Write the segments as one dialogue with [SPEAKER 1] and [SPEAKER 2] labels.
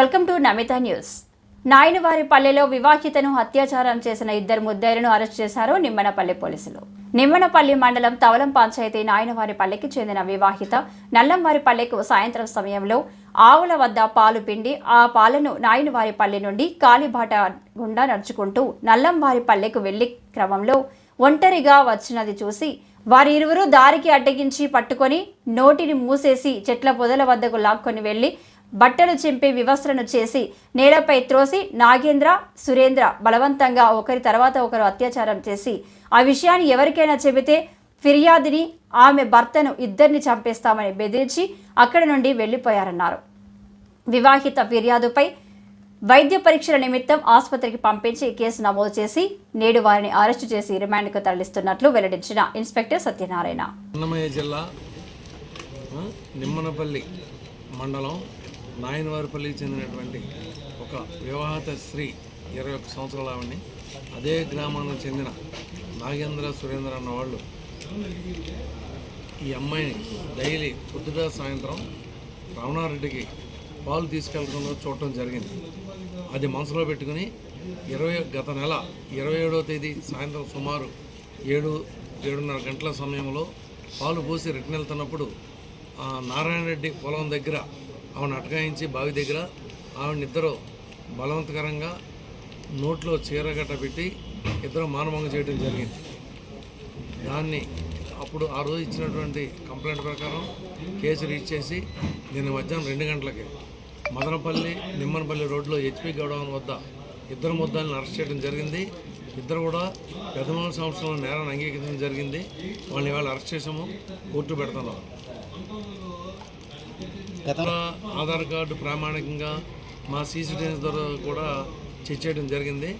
[SPEAKER 1] Welcome to Namitha news. నాయనవారి పల్లెలో వివాహితను అత్యాచారం చేసిన ఇద్దరు ముద్దైలను అరెస్ట్ చేశారు నిమ్మనపల్లి పోలీసులు. నిమ్మనపల్లి మండలం తవలం పంచాయతీ నాయనవారి పల్లెకి చెందిన వివాహిత నల్లంవారి పల్లెకు సాయంత్రం సమయంలో ఆవుల వద్ద పాలు పిండి ఆ పాలను నాయనవారి పల్లె నుండి కాలిబాట గుండా నడుచుకుంటూ నల్లంవారి పల్లెకు వెళ్ళి క్రమంలో ఒంటరిగా వచ్చినది చూసి వారి ఇరువురు దారికి అడ్డగించి పట్టుకొని నోటిని మూసేసి చెట్ల పొదల వద్దకు లాక్కొని వెళ్ళి బట్టలు చింపి వివస్త్రను చేసి నేలపై త్రోసి నాగేంద్ర సురేంద్ర బలవంతంగా ఒకరి తర్వాత ఒకరు అత్యాచారం చేసి ఆ విషయాన్ని ఎవరికైనా చెబితే ఫిర్యాదుని ఆమె భర్తను ఇద్దరిని చంపేస్తామని బెదిరించి అక్కడి నుండి వెళ్ళిపోయారన్నారు. వివాహిత ఫిర్యాదుపై వైద్య పరీక్షల నిమిత్తం ఆసుపత్రికి పంపించి కేసు నమోదు చేసి నేడు వారిని అరెస్టు చేసి రిమాండ్కు తరలిస్తున్నట్లు వెల్లడించిన ఇన్స్పెక్టర్ సత్యనారాయణ.
[SPEAKER 2] జిల్లా నిమ్మనపల్లి మండలం నాయనవారిపల్లికి చెందినటువంటి ఒక వివాహిత స్త్రీ ఇరవై ఒక్క సంవత్సరాల ఆవిడని. అదే గ్రామానికి చెందిన నాగేంద్ర సురేంద్ర అన్న వాళ్ళు ఈ అమ్మాయిని డైలీ పొద్దుట సాయంత్రం రమణారెడ్డికి పాలు తీసుకెళ్ళడంలో చూడటం జరిగింది. అది మనసులో పెట్టుకుని ఇరవై గత నెల ఇరవై ఏడవ తేదీ సాయంత్రం సుమారు ఏడు ఏడున్నర గంటల సమయంలో పాలు పోసి రిటర్న్ వెళ్తున్నప్పుడు నారాయణ రెడ్డి పొలం దగ్గర ఆవిడ అటకాయించి బావి దగ్గర ఆవిడనిద్దరూ బలవంతకరంగా నోట్లో చీరగట్ట పెట్టి ఇద్దరు మానభంగం చేయడం జరిగింది. దాన్ని అప్పుడు ఆ రోజు ఇచ్చినటువంటి కంప్లైంట్ ప్రకారం కేసు రీచ్ చేసి నిన్న మధ్యాహ్నం రెండు గంటలకి మదనపల్లి నిమ్మనపల్లి రోడ్లో హెచ్పి గౌడవన్ వద్ద ఇద్దరు ముద్దాలను అరెస్ట్ చేయడం జరిగింది. ఇద్దరు కూడా పదమూడు సంవత్సరాల నేరాన్ని అంగీకరించడం జరిగింది. వాళ్ళని ఇవాళ అరెస్ట్ చేసాము కోర్టు పెడుతున్నాం ఆధార్ కార్డు ప్రామాణికంగా మా సీసీటీవీస్ ద్వారా కూడా చెక్ చేయడం జరిగింది.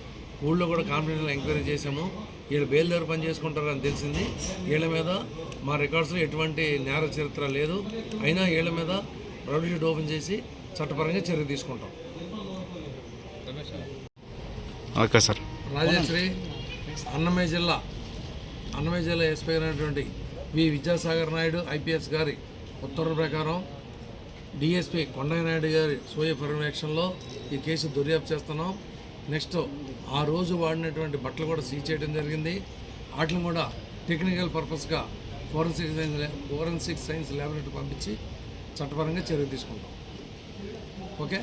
[SPEAKER 2] ఊళ్ళో కూడా కాన్ఫిడెన్షియల్ ఎంక్వైరీ చేశాము. వీళ్ళు బయలుదేరి పని చేసుకుంటారని తెలిసింది. వీళ్ళ మీద మా రికార్డ్స్లో ఎటువంటి నేర చరిత్ర లేదు. అయినా వీళ్ళ మీద రౌడీ షీట్ ఓపెన్ చేసి చట్టపరంగా చర్య తీసుకుంటాం.
[SPEAKER 3] Okay sir.
[SPEAKER 2] రాజేశ్వరి అన్నమయ్య జిల్లా అన్నమయ్య జిల్లా ఎస్పీ అయినటువంటి వి విద్యాసాగర్ నాయుడు ఐపీఎస్ గారి ఉత్తర్వుల ప్రకారం డిఎస్పీ కొండయ్య నాయుడు గారి స్వయ పర్యవేక్షణలో ఈ కేసు దర్యాప్తు చేస్తున్నాం. నెక్స్ట్ ఆ రోజు వాడినటువంటి బట్టలు కూడా సీజ్ చేయడం జరిగింది. వాటిని కూడా technical పర్పస్గా forensic science forensic science laboratory పంపించి చట్టపరంగా చర్య తీసుకుంటాం. ఓకే?